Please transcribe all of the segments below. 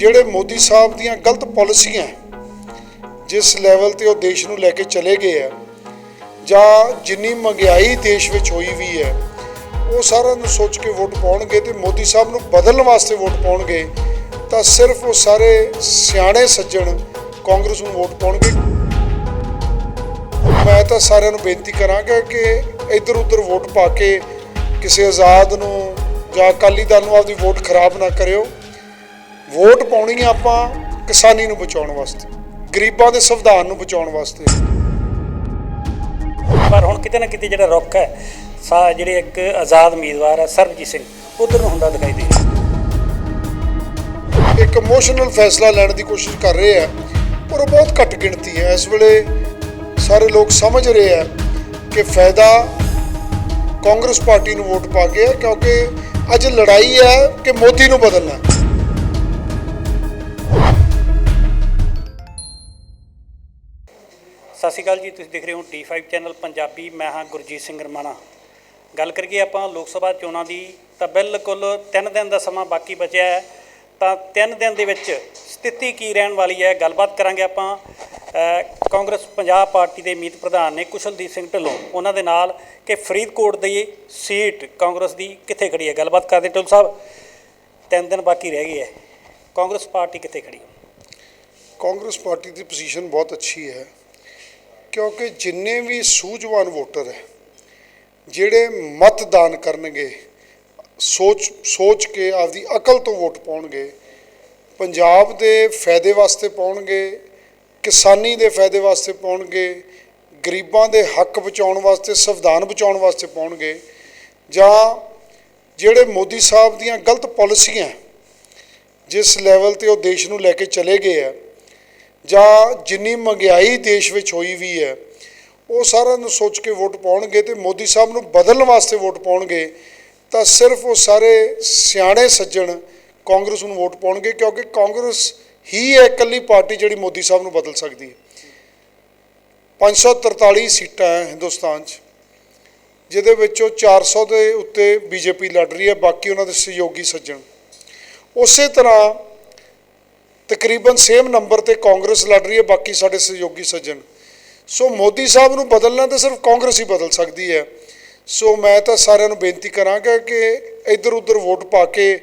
ਜਿਹੜੇ ਮੋਦੀ ਸਾਹਿਬ ਦੀਆਂ ਗਲਤ ਪਾਲਿਸੀਆਂ ਜਿਸ ਲੈਵਲ ਤੇ ਉਹ ਦੇਸ਼ ਨੂੰ ਲੈ ਕੇ ਚਲੇ ਗਏ ਆ, ਜਾਂ ਜਿੰਨੀ ਮਹਿੰਗਾਈ ਦੇਸ਼ ਵਿੱਚ ਹੋਈ ਵੀ ਹੈ, ਉਹ ਸਾਰਿਆਂ ਨੂੰ ਸੋਚ ਕੇ ਵੋਟ ਪਾਉਣਗੇ ਤੇ ਮੋਦੀ ਸਾਹਿਬ ਨੂੰ ਬਦਲਣ ਵਾਸਤੇ ਵੋਟ ਪਾਉਣਗੇ, ਤਾਂ ਸਿਰਫ ਉਹ ਸਾਰੇ ਸਿਆਣੇ ਸੱਜਣ ਕਾਂਗਰਸ ਨੂੰ ਵੋਟ ਪਾਉਣਗੇ। ਮੈਂ ਤਾਂ ਸਾਰਿਆਂ ਨੂੰ ਬੇਨਤੀ ਕਰਾਂਗਾ ਕਿ ਇੱਧਰ ਉੱਧਰ ਵੋਟ ਪਾ ਕੇ ਕਿਸੇ ਆਜ਼ਾਦ ਨੂੰ ਜਾਂ ਅਕਾਲੀ ਦਲ ਨੂੰ ਆਪਦੀ ਵੋਟ ਖਰਾਬ ਨਾ ਕਰਿਓ। ਵੋਟ ਪਾਉਣੀ ਆ ਆਪਾਂ ਕਿਸਾਨੀ ਨੂੰ ਬਚਾਉਣ ਵਾਸਤੇ ਗਰੀਬਾਂ ਦੇ ਸੰਵਿਧਾਨ ਨੂੰ ਬਚਾਉਣ ਵਾਸਤੇ। ਪਰ ਹੁਣ ਕਿਤੇ ਨਾ ਕਿਤੇ ਜਿਹੜਾ ਰੁੱਖ ਹੈ ਸਾ ਜਿਹੜੇ ਇੱਕ ਆਜ਼ਾਦ ਉਮੀਦਵਾਰ ਹੈ ਸਰਬਜੀਤ ਸਿੰਘ ਉਧਰ ਨੂੰ ਹੁੰਦਾ ਦਿਖਾਈ ਦੇ ਰਿਹਾ। ਇੱਕ ਇਮੋਸ਼ਨਲ ਫੈਸਲਾ ਲੈਣ ਦੀ ਕੋਸ਼ਿਸ਼ ਕਰ ਰਹੇ ਆ ਪਰ ਉਹ ਬਹੁਤ ਘੱਟ ਗਿਣਤੀ ਹੈ। ਇਸ ਵੇਲੇ ਸਾਰੇ ਲੋਕ ਸਮਝ ਰਹੇ ਆ ਕਿ ਫਾਇਦਾ ਕਾਂਗਰਸ ਪਾਰਟੀ ਨੂੰ ਵੋਟ ਪਾ ਕੇ ਕਿਉਂਕਿ ਅੱਜ ਲੜਾਈ ਹੈ ਕਿ ਮੋਦੀ ਨੂੰ ਬਦਲਣਾ। ਸਤਿ ਸ਼੍ਰੀ ਅਕਾਲ ਜੀ, ਤੁਸੀਂ ਦੇਖ ਰਹੇ ਹੋ T5 ਚੈਨਲ ਪੰਜਾਬੀ, ਮੈਂ ਹਾਂ ਗੁਰਜੀਤ ਸਿੰਘ ਰਮਾਣਾ। ਗੱਲ ਕਰੀਏ ਆਪਾਂ ਲੋਕ ਸਭਾ ਚੋਣਾਂ ਦੀ, ਤਾਂ ਬਿਲਕੁਲ 3 ਦਿਨ ਦਾ ਸਮਾਂ ਬਾਕੀ ਬਚਿਆ ਹੈ। ਤਾਂ 3 ਦਿਨ ਦੇ ਵਿੱਚ ਸਥਿਤੀ ਕੀ ਰਹਿਣ ਵਾਲੀ ਹੈ, ਗੱਲਬਾਤ ਕਰਾਂਗੇ ਆਪਾਂ। ਕਾਂਗਰਸ ਪੰਜਾਬ ਪਾਰਟੀ ਦੇ ਮੀਤ ਪ੍ਰਧਾਨ ਨੇ ਕੁਸ਼ਲਦੀਪ ਸਿੰਘ ਢਿੱਲੋਂ, ਉਹਨਾਂ ਦੇ ਨਾਲ ਕਿ ਫਰੀਦਕੋਟ ਦੀ ਸੀਟ ਕਾਂਗਰਸ ਦੀ ਕਿੱਥੇ ਖੜੀ ਹੈ? ਗੱਲਬਾਤ ਕਰਦੇ ਢਿੱਲੋਂ ਸਾਹਿਬ। 3 ਦਿਨ ਬਾਕੀ ਰਹਿ ਗਏ ਹੈ। ਕਾਂਗਰਸ ਪਾਰਟੀ ਕਿੱਥੇ ਖੜੀ? ਹੈ ਕਾਂਗਰਸ ਪਾਰਟੀ ਦੀ ਪੋਜੀਸ਼ਨ ਬਹੁਤ ਅੱਛੀ ਹੈ। ਕਿਉਂਕਿ ਜਿੰਨੇ ਵੀ ਸੂਝਵਾਨ ਵੋਟਰ ਹੈ, ਜਿਹੜੇ ਮਤਦਾਨ ਕਰਨਗੇ, ਸੋਚ ਸੋਚ ਕੇ ਆਪਦੀ ਅਕਲ ਤੋਂ ਵੋਟ ਪਾਉਣਗੇ, ਪੰਜਾਬ ਦੇ ਫਾਇਦੇ ਵਾਸਤੇ ਪਾਉਣਗੇ, ਕਿਸਾਨੀ ਦੇ ਫਾਇਦੇ ਵਾਸਤੇ ਪਾਉਣਗੇ, ਗਰੀਬਾਂ ਦੇ ਹੱਕ ਬਚਾਉਣ ਵਾਸਤੇ, ਸੰਵਿਧਾਨ ਬਚਾਉਣ ਵਾਸਤੇ ਪਾਉਣਗੇ, ਜਾਂ ਜਿਹੜੇ ਮੋਦੀ ਸਾਹਿਬ ਦੀਆਂ ਗਲਤ ਪਾਲਿਸੀਆਂ ਜਿਸ ਲੈਵਲ ਤੇ ਉਹ ਦੇਸ਼ ਨੂੰ ਲੈ ਕੇ ਚਲੇ ਗਏ ਆ ਜਾਂ ਜਿੰਨੀ ਮਹਿੰਗਾਈ ਦੇਸ਼ ਵਿੱਚ ਹੋਈ ਵੀ ਹੈ, ਉਹ ਸਾਰਿਆਂ ਨੂੰ ਸੋਚ ਕੇ ਵੋਟ ਪਾਉਣਗੇ ਤੇ ਮੋਦੀ ਸਾਹਿਬ ਨੂੰ ਬਦਲਣ ਵਾਸਤੇ ਵੋਟ ਪਾਉਣਗੇ, ਤਾਂ ਸਿਰਫ ਉਹ ਸਾਰੇ ਸਿਆਣੇ ਸੱਜਣ ਕਾਂਗਰਸ ਨੂੰ ਵੋਟ ਪਾਉਣਗੇ, ਕਿਉਂਕਿ ਕਾਂਗਰਸ ਹੀ ਹੈ ਇਕੱਲੀ ਪਾਰਟੀ ਜਿਹੜੀ ਮੋਦੀ ਸਾਹਿਬ ਨੂੰ ਬਦਲ ਸਕਦੀ ਹੈ। 543 ਸੀਟਾਂ ਹੈ ਹਿੰਦੁਸਤਾਨ 'ਚ, ਜਿਹਦੇ ਵਿੱਚੋਂ 400 ਦੇ ਉੱਤੇ ਬੀਜੇਪੀ ਲੜ ਰਹੀ ਹੈ, ਬਾਕੀ ਉਹਨਾਂ ਦੇ ਸਹਿਯੋਗੀ ਸੱਜਣ। ਉਸੇ ਤਰ੍ਹਾਂ ਤਕਰੀਬਨ ਸੇਮ ਨੰਬਰ ਤੇ ਕਾਂਗਰਸ ਲੜ ਰਹੀ ਹੈ, ਬਾਕੀ ਸਾਡੇ ਸਹਿਯੋਗੀ ਸੱਜਣ। ਸੋ ਮੋਦੀ ਸਾਹਿਬ ਨੂੰ ਬਦਲਣਾ ਤਾਂ ਸਿਰਫ ਕਾਂਗਰਸ ਹੀ ਬਦਲ ਸਕਦੀ ਹੈ। ਸੋ ਮੈਂ ਤਾਂ ਸਾਰਿਆਂ ਨੂੰ ਬੇਨਤੀ ਕਰਾਂਗਾ ਕਿ ਇੱਧਰ ਉੱਧਰ ਵੋਟ ਪਾ ਕੇ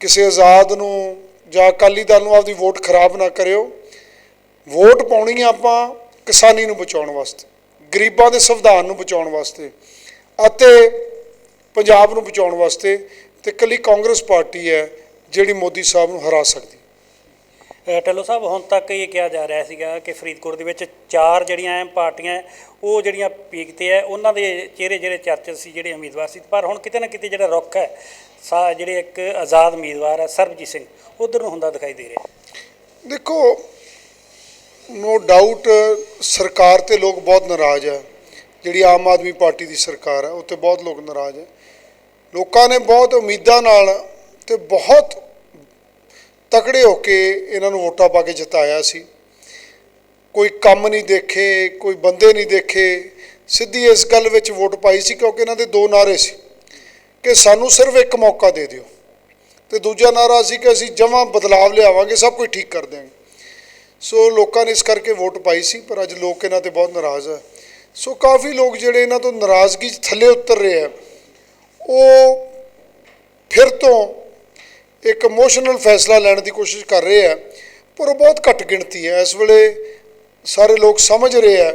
ਕਿਸੇ ਆਜ਼ਾਦ ਨੂੰ ਜਾਂ ਅਕਾਲੀ ਦਲ ਨੂੰ ਆਪਦੀ ਵੋਟ ਖਰਾਬ ਨਾ ਕਰਿਓ। ਵੋਟ ਪਾਉਣੀ ਆ ਆਪਾਂ ਕਿਸਾਨੀ ਨੂੰ ਬਚਾਉਣ ਵਾਸਤੇ, ਗਰੀਬਾਂ ਦੇ ਸੰਵਿਧਾਨ ਨੂੰ ਬਚਾਉਣ ਵਾਸਤੇ ਅਤੇ ਪੰਜਾਬ ਨੂੰ ਬਚਾਉਣ ਵਾਸਤੇ ਤੇ ਇਕੱਲੀ ਕਾਂਗਰਸ ਪਾਰਟੀ ਹੈ ਜਿਹੜੀ ਮੋਦੀ ਸਾਹਿਬ ਨੂੰ ਹਰਾ ਸਕਦੀ। ਢਿੱਲੋਂ ਸਾਹਿਬ, ਹੁਣ ਤੱਕ ਇਹ ਕਿਹਾ ਜਾ ਰਿਹਾ ਸੀਗਾ ਕਿ ਫਰੀਦਕੋਟ ਦੇ ਵਿੱਚ ਚਾਰ ਜਿਹੜੀਆਂ ਅਹਿਮ ਪਾਰਟੀਆਂ ਉਹ ਜਿਹੜੀਆਂ ਪੀਕ ਤੇ ਹੈ, ਉਹਨਾਂ ਦੇ ਚਿਹਰੇ ਜਿਹੜੇ ਚਰਚਿਤ ਸੀ, ਜਿਹੜੇ ਉਮੀਦਵਾਰ ਸੀ। ਪਰ ਹੁਣ ਕਿਤੇ ਨਾ ਕਿਤੇ ਜਿਹੜਾ ਰੁੱਖ ਹੈ, ਸਾ ਜਿਹੜੇ ਇੱਕ ਆਜ਼ਾਦ ਉਮੀਦਵਾਰ ਹੈ, ਸਰਬਜੀਤ ਸਿੰਘ, ਉਧਰ ਨੂੰ ਹੁੰਦਾ ਦਿਖਾਈ ਦੇ ਰਿਹਾ ਦੇਖੋ ਨੋ ਡਾਊਟ ਸਰਕਾਰ ਤੇ ਲੋਕ ਬਹੁਤ ਨਾਰਾਜ਼ ਹੈ। ਜਿਹੜੀ ਆਮ ਆਦਮੀ ਪਾਰਟੀ ਦੀ ਸਰਕਾਰ ਹੈ, ਉੱਤੇ ਬਹੁਤ ਲੋਕ ਨਾਰਾਜ਼ ਹੈ। ਲੋਕਾਂ ਨੇ ਬਹੁਤ ਉਮੀਦਾਂ ਨਾਲ ਤੇ ਬਹੁਤ ਤਕੜੇ ਹੋ ਕੇ ਇਹਨਾਂ ਨੂੰ ਵੋਟਾਂ ਪਾ ਕੇ ਜਿਤਾਇਆ ਸੀ। ਕੋਈ ਕੰਮ ਨਹੀਂ ਦੇਖੇ, ਕੋਈ ਬੰਦੇ ਨਹੀਂ ਦੇਖੇ। ਸਿੱਧੀ ਇਸ ਗੱਲ ਵਿੱਚ ਵੋਟ ਪਾਈ ਸੀ ਕਿਉਂਕਿ ਇਹਨਾਂ ਦੇ ਦੋ ਨਾਰੇ ਸੀ ਕਿ ਸਾਨੂੰ ਸਿਰਫ ਇੱਕ ਮੌਕਾ ਦੇ ਦਿਓ। ਤੇ ਦੂਜਾ ਨਾਰਾ ਸੀ ਕਿ ਅਸੀਂ ਜਮਾਂ ਬਦਲਾਵ ਲਿਆਵਾਂਗੇ, ਸਭ ਕੁਝ ਠੀਕ ਕਰ ਦਿਆਂਗੇ। ਸੋ ਲੋਕਾਂ ਨੇ ਇਸ ਕਰਕੇ ਵੋਟ ਪਾਈ ਸੀ, ਪਰ ਅੱਜ ਲੋਕ ਇਹਨਾਂ ਤੇ ਬਹੁਤ ਨਾਰਾਜ਼ ਹੈ ਸੋ ਕਾਫੀ ਲੋਕ ਜਿਹੜੇ ਇਹਨਾਂ ਤੋਂ ਨਾਰਾਜ਼ਗੀ 'ਚ ਥੱਲੇ ਉਤਰ ਰਹੇ ਆ, ਉਹ ਫਿਰ ਤੋਂ ਇੱਕ ਇਮੋਸ਼ਨਲ ਫੈਸਲਾ ਲੈਣ ਦੀ ਕੋਸ਼ਿਸ਼ ਕਰ ਰਹੇ ਆ, ਪਰ ਉਹ ਬਹੁਤ ਘੱਟ ਗਿਣਤੀ ਹੈ ਇਸ ਵੇਲੇ ਸਾਰੇ ਲੋਕ ਸਮਝ ਰਹੇ ਆ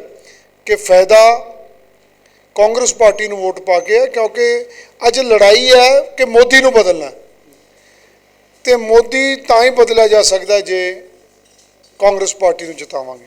ਕਿ ਫਾਇਦਾ ਕਾਂਗਰਸ ਪਾਰਟੀ ਨੂੰ ਵੋਟ ਪਾ ਕੇ ਹੈ ਕਿਉਂਕਿ ਅੱਜ ਲੜਾਈ ਹੈ ਕਿ ਮੋਦੀ ਨੂੰ ਬਦਲਣਾ ਹੈ। ਤੇ ਮੋਦੀ ਤਾਂ ਹੀ ਬਦਲਿਆ ਜਾ ਸਕਦਾ ਜੇ ਕਾਂਗਰਸ ਪਾਰਟੀ ਨੂੰ ਜਿਤਾਵਾਂਗੇ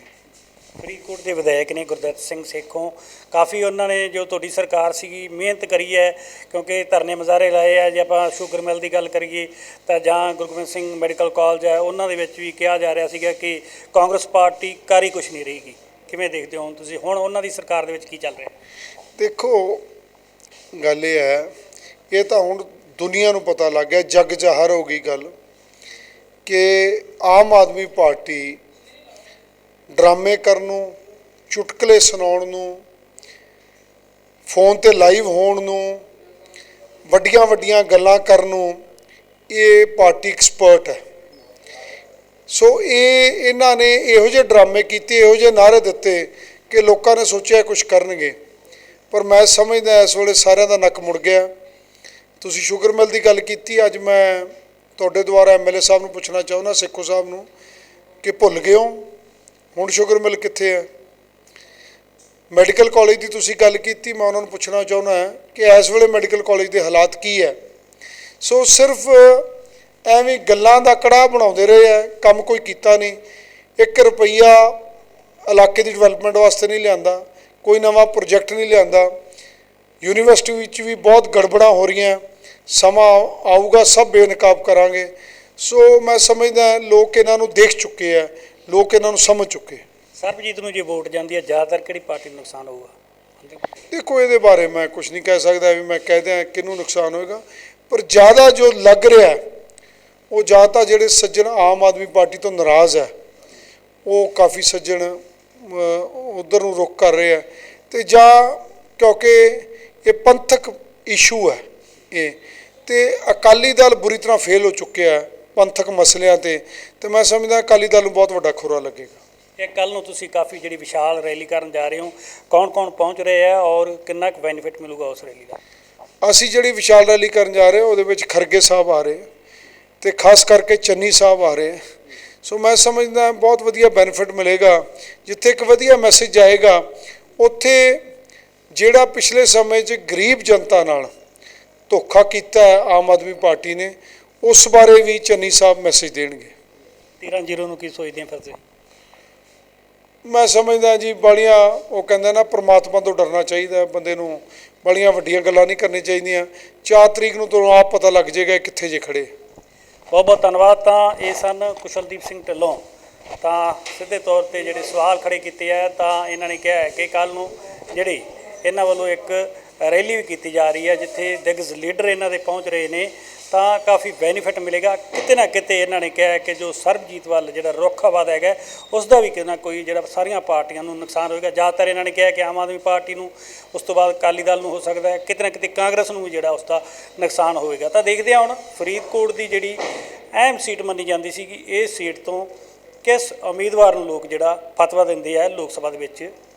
ਫਰੀਦਕੋਟ ਦੇ ਵਿਧਾਇਕ ਨੇ ਗੁਰਦੱਤ ਸਿੰਘ ਸੇਖੋਂ। ਕਾਫੀ ਉਹਨਾਂ ਨੇ ਜੋ ਤੁਹਾਡੀ ਸਰਕਾਰ ਸੀਗੀ, ਮਿਹਨਤ ਕਰੀ ਹੈ, ਕਿਉਂਕਿ ਧਰਨੇ ਮੁਜ਼ਾਹਰੇ ਲਾਏ ਆ। ਜੇ ਆਪਾਂ ਸ਼ੂਗਰ ਮਿਲ ਦੀ ਗੱਲ ਕਰੀਏ, ਤਾਂ ਜਾਂ ਗੁਰਗੋਬਿੰਦ ਸਿੰਘ ਮੈਡੀਕਲ ਕਾਲਜ ਹੈ, ਉਹਨਾਂ ਦੇ ਵਿੱਚ ਵੀ ਕਿਹਾ ਜਾ ਰਿਹਾ ਸੀਗਾ ਕਿ ਕਾਂਗਰਸ ਪਾਰਟੀ ਕਰ ਹੀ ਕੁਝ ਨਹੀਂ ਰਹੇਗੀ। ਕਿਵੇਂ ਦੇਖਦੇ ਹੋ ਹੁਣ ਤੁਸੀਂ? ਹੁਣ ਉਹਨਾਂ ਦੀ ਸਰਕਾਰ ਦੇ ਵਿੱਚ ਕੀ ਚੱਲ ਰਿਹਾ? ਦੇਖੋ, ਗੱਲ ਇਹ ਹੈ, ਇਹ ਤਾਂ ਹੁਣ ਦੁਨੀਆ ਨੂੰ ਪਤਾ ਲੱਗ ਗਿਆ, ਜੱਗ ਜ਼ਾਹਰ ਹੋ ਗਈ ਗੱਲ, ਕਿ ਆਮ ਆਦਮੀ ਪਾਰਟੀ ਡਰਾਮੇ ਕਰਨ ਨੂੰ, ਚੁਟਕਲੇ ਸੁਣਾਉਣ ਨੂੰ, ਫੋਨ ਤੇ ਲਾਈਵ ਹੋਣ ਨੂੰ, ਵੱਡੀਆਂ ਵੱਡੀਆਂ ਗੱਲਾਂ ਕਰਨ ਨੂੰ ਇਹ ਪਾਰਟੀ ਐਕਸਪਰਟ ਹੈ। ਸੋ ਇਹ, ਇਹਨਾਂ ਨੇ ਇਹੋ ਜਿਹੇ ਡਰਾਮੇ ਕੀਤੇ, ਇਹੋ ਜਿਹੇ ਨਾਅਰੇ ਦਿੱਤੇ ਕਿ ਲੋਕਾਂ ਨੇ ਸੋਚਿਆ ਕੁਝ ਕਰਨਗੇ। ਪਰ ਮੈਂ ਸਮਝਦਾ ਇਸ ਵੇਲੇ ਸਾਰਿਆਂ ਦਾ ਨੱਕ ਮੁੜ ਗਿਆ। ਤੁਸੀਂ ਸ਼ੂਗਰ ਮਿਲ ਦੀ ਗੱਲ ਕੀਤੀ, ਅੱਜ ਮੈਂ ਤੁਹਾਡੇ ਦੁਆਰਾ ਐਮਐਲਏ ਸਾਹਿਬ ਨੂੰ ਪੁੱਛਣਾ ਚਾਹੁੰਦਾ, ਸਿੱਖੋ ਸਾਹਿਬ ਨੂੰ, ਕਿ ਭੁੱਲ ਗਏ ਹੋ? ਹੁਣ ਸ਼ੂਗਰ ਮਿਲ ਕਿੱਥੇ ਹੈ? ਮੈਡੀਕਲ ਕਾਲਜ ਦੀ ਤੁਸੀਂ ਗੱਲ ਕੀਤੀ, ਮੈਂ ਉਹਨਾਂ ਨੂੰ ਪੁੱਛਣਾ ਚਾਹੁੰਦਾ ਕਿ ਇਸ ਵੇਲੇ ਮੈਡੀਕਲ ਕਾਲਜ ਦੇ ਹਾਲਾਤ ਕੀ ਹੈ? ਸੋ ਸਿਰਫ ਐਵੇਂ ਗੱਲਾਂ ਦਾ ਕੜਾ ਬਣਾਉਂਦੇ ਰਹੇ ਆ ਕੰਮ ਕੋਈ ਕੀਤਾ ਨਹੀਂ। 1 ਰੁਪਈਆ ਇਲਾਕੇ ਦੀ ਡਿਵੈਲਪਮੈਂਟ ਵਾਸਤੇ ਨਹੀਂ ਲਿਆਂਦਾ, ਕੋਈ ਨਵਾਂ ਪ੍ਰੋਜੈਕਟ ਨਹੀਂ ਲਿਆਂਦਾ। ਯੂਨੀਵਰਸਿਟੀ ਵਿੱਚ ਵੀ ਬਹੁਤ ਗੜਬੜਾਂ ਹੋ ਰਹੀਆਂ, ਸਮਾਂ ਆਊਗਾ, ਸਭ ਬੇਨਕਾਬ ਕਰਾਂਗੇ। ਸੋ ਮੈਂ ਸਮਝਦਾ ਲੋਕ ਇਹਨਾਂ ਨੂੰ ਦੇਖ ਚੁੱਕੇ ਆ ਲੋਕ ਇਹਨਾਂ ਨੂੰ ਸਮਝ ਚੁੱਕੇ। ਸਰਬਜੀਤ ਨੂੰ ਜੇ ਵੋਟ ਜਾਂਦੀ ਹੈ ਜ਼ਿਆਦਾਤਰ ਕਿਹੜੀ ਪਾਰਟੀ ਨੂੰ ਨੁਕਸਾਨ ਹੋਊਗਾ? ਦੇਖੋ ਇਹਦੇ ਬਾਰੇ ਮੈਂ ਕੁਝ ਨਹੀਂ ਕਹਿ ਸਕਦਾ ਵੀ ਮੈਂ ਕਹਿ ਦਿਆਂ ਕਿਹਨੂੰ ਨੁਕਸਾਨ ਹੋਏਗਾ। ਪਰ ਜ਼ਿਆਦਾ ਜੋ ਲੱਗ ਰਿਹਾ ਉਹ ਜਾਂ ਤਾਂ ਜਿਹੜੇ ਸੱਜਣ ਆਮ ਆਦਮੀ ਪਾਰਟੀ ਤੋਂ ਨਾਰਾਜ਼ ਹੈ ਉਹ ਕਾਫੀ ਸੱਜਣ ਉਧਰ ਨੂੰ ਰੁਖ ਕਰ ਰਹੇ ਆ ਤੇ ਜਾਂ ਕਿਉਂਕਿ ਇਹ ਪੰਥਕ ਇਸ਼ੂ ਹੈ ਇਹ ਤੇ ਅਕਾਲੀ ਦਲ ਬੁਰੀ ਤਰ੍ਹਾਂ ਫੇਲ ਹੋ ਚੁੱਕਿਆ ਹੈ। ਪੰਥਕ ਮਸਲਿਆਂ ਤੇ ਤੇ ਮੈਂ ਸਮਝਦਾ ਅਕਾਲੀ ਦਲ ਨੂੰ ਬਹੁਤ ਵੱਡਾ ਖੁਰਾ ਲੱਗੇਗਾ। ਇਹ ਕੱਲ ਨੂੰ ਤੁਸੀਂ ਕਾਫੀ ਜਿਹੜੀ ਵਿਸ਼ਾਲ ਰੈਲੀ ਕਰਨ ਜਾ ਰਹੇ ਹੋ ਕੌਣ-ਕੌਣ ਪਹੁੰਚ ਰਹੇ ਆ ਔਰ ਕਿੰਨਾ ਕੁ ਬੈਨੀਫਿਟ ਮਿਲੂਗਾ ਉਸ ਰੈਲੀ ਦਾ? ਅਸੀਂ ਜਿਹੜੀ ਵਿਸ਼ਾਲ ਰੈਲੀ ਕਰਨ ਜਾ ਰਹੇ ਹਾਂ ਉਹਦੇ ਵਿੱਚ ਖਰਗੇ ਸਾਹਿਬ ਆ ਰਹੇ ਤੇ ਖਾਸ ਕਰਕੇ ਚੰਨੀ ਸਾਹਿਬ ਆ ਰਹੇ। ਸੋ ਮੈਂ ਸਮਝਦਾ ਬਹੁਤ ਵਧੀਆ ਬੈਨੀਫਿਟ ਮਿਲੇਗਾ ਜਿੱਥੇ ਇੱਕ ਵਧੀਆ ਮੈਸੇਜ ਜਾਏਗਾ ਉੱਥੇ ਜਿਹੜਾ ਪਿਛਲੇ ਸਮੇਂ 'ਚ ਗਰੀਬ ਜਨਤਾ ਨਾਲ ਧੋਖਾ ਕੀਤਾ ਆਮ ਆਦਮੀ ਪਾਰਟੀ ਨੇ ਉਸ ਬਾਰੇ ਵੀ ਚੰਨੀ ਸਾਹਿਬ ਮੈਸੇਜ ਦੇਣਗੇ। 13 ਜ਼ੀਰੋ ਨੂੰ ਕੀ ਸੋਚਦੇ ਆ ਫਿਰ ਤੁਸੀਂ? ਮੈਂ ਸਮਝਦਾ ਜੀ ਬੜੀਆਂ ਉਹ ਕਹਿੰਦਾ ਨਾ ਪ੍ਰਮਾਤਮਾ ਤੋਂ ਡਰਨਾ ਚਾਹੀਦਾ ਬੰਦੇ ਨੂੰ ਬੜੀਆਂ ਵੱਡੀਆਂ ਗੱਲਾਂ ਨਹੀਂ ਕਰਨੀਆਂ ਚਾਹੀਦੀਆਂ। 4 ਤਰੀਕ ਨੂੰ ਤੁਹਾਨੂੰ ਆਪ ਪਤਾ ਲੱਗ ਜਾਏਗਾ ਕਿੱਥੇ ਜੇ ਖੜੇ। ਬਹੁਤ ਬਹੁਤ ਧੰਨਵਾਦ ਤਾਂ ਇਹ ਸਨ ਕੁਸ਼ਲਦੀਪ ਸਿੰਘ ਢਿੱਲੋਂ। ਤਾਂ ਸਿੱਧੇ ਤੌਰ ਤੇ ਜਿਹੜੇ ਸਵਾਲ ਖੜੇ ਕੀਤੇ ਆ ਤਾਂ ਇਹਨਾਂ ਨੇ ਕਿਹਾ ਕਿ ਕੱਲ ਨੂੰ ਜਿਹੜੀ ਇਹਨਾਂ ਵੱਲੋਂ ਇੱਕ ਰੈਲੀ ਵੀ ਕੀਤੀ ਜਾ ਰਹੀ ਹੈ ਜਿੱਥੇ ਦਿਗਜ ਲੀਡਰ ਇਹਨਾਂ ਦੇ ਪਹੁੰਚ ਰਹੇ ਨੇ। ਤਾਂ ਕਾਫੀ ਬੈਨੀਫਿਟ ਮਿਲੇਗਾ। ਕਿਤੇ ਨਾ ਕਿਤੇ ਇਹਨਾਂ ਨੇ ਕਿਹਾ ਕਿ ਜੋ ਸਰਬਜੀਤ ਵੱਲ ਜਿਹੜਾ ਰੁੱਖਵਾਦ ਹੈਗਾ ਉਸ ਦਾ ਵੀ ਕਿਤੇ ਨਾ ਕੋਈ ਜਿਹੜਾ ਸਾਰੀਆਂ ਪਾਰਟੀਆਂ ਨੂੰ ਨੁਕਸਾਨ ਹੋਏਗਾ। ਜ਼ਿਆਦਾਤਰ ਇਹਨਾਂ ਨੇ ਕਿਹਾ ਕਿ ਆਮ ਆਦਮੀ ਪਾਰਟੀ ਨੂੰ ਉਸ ਤੋਂ ਬਾਅਦ ਅਕਾਲੀ ਦਲ ਨੂੰ ਹੋ ਸਕਦਾ ਹੈ। ਕਿਤੇ ਨਾ ਕਿਤੇ ਕਾਂਗਰਸ ਨੂੰ ਵੀ ਜਿਹੜਾ ਉਸ ਦਾ ਨੁਕਸਾਨ ਹੋਵੇਗਾ ਤਾਂ ਦੇਖਦੇ ਹਾਂ ਹੁਣ ਫਰੀਦਕੋਟ ਦੀ ਜਿਹੜੀ ਅਹਿਮ ਸੀਟ ਮੰਨੀ ਜਾਂਦੀ ਸੀ ਕਿ ਇਹ ਸੀਟ ਤੋਂ ਕਿਸ ਉਮੀਦਵਾਰ ਨੂੰ ਲੋਕ ਜਿਹੜਾ ਫਤਵਾ ਦਿੰਦੇ ਆ ਲੋਕ ਸਭਾ ਦੇ ਵਿੱਚ?